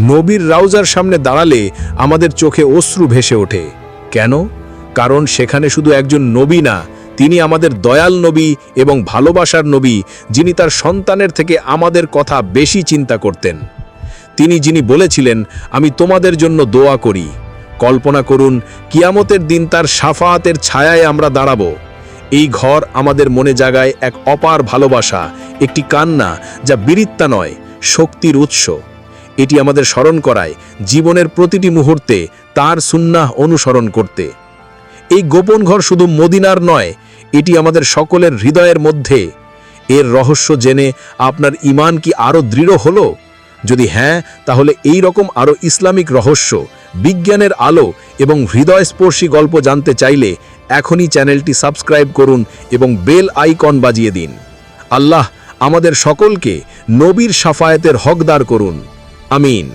নবীর রাউজার সামনে দাঁড়ালে আমাদের চোখে অশ্রু ভেসে ওঠে। কেন? কারণ সেখানে শুধু একজন নবী না, তিনি আমাদের দয়াল নবী এবং ভালোবাসার নবী, যিনি তার সন্তানের থেকে আমাদের কথা বেশি চিন্তা করতেন। তিনি যিনি বলেছিলেন, আমি তোমাদের জন্য দোয়া করি। কল্পনা করুন, কিয়ামতের দিন তার সাফাতের ছায়ায় আমরা দাঁড়াবো। এই ঘর আমাদের মনে জাগায় এক অপার ভালোবাসা, একটি কান্না যা বীরিত্তা নয়, শক্তির উৎস। এটি আমাদের স্মরণ করায় জীবনের প্রতিটি মুহূর্তে তার সুন্নাহ অনুসরণ করতে। এই গোপন ঘর শুধু মদিনার নয়, এটি আমাদের সকলের হৃদয়ের মধ্যে। এর রহস্য জেনে আপনার ইমান কি আরও দৃঢ় হলো? যদি হ্যাঁ তাহলে এই রকম আরও ইসলামিক রহস্য, বিজ্ঞানের আলো এবং হৃদয়স্পর্শী গল্প জানতে চাইলে এখনই চ্যানেলটি সাবস্ক্রাইব করুন এবং বেল আইকন বাজিয়ে দিন। আল্লাহ আমাদের সকলকে নবীর সাফায়েতের হকদার করুন। আমিন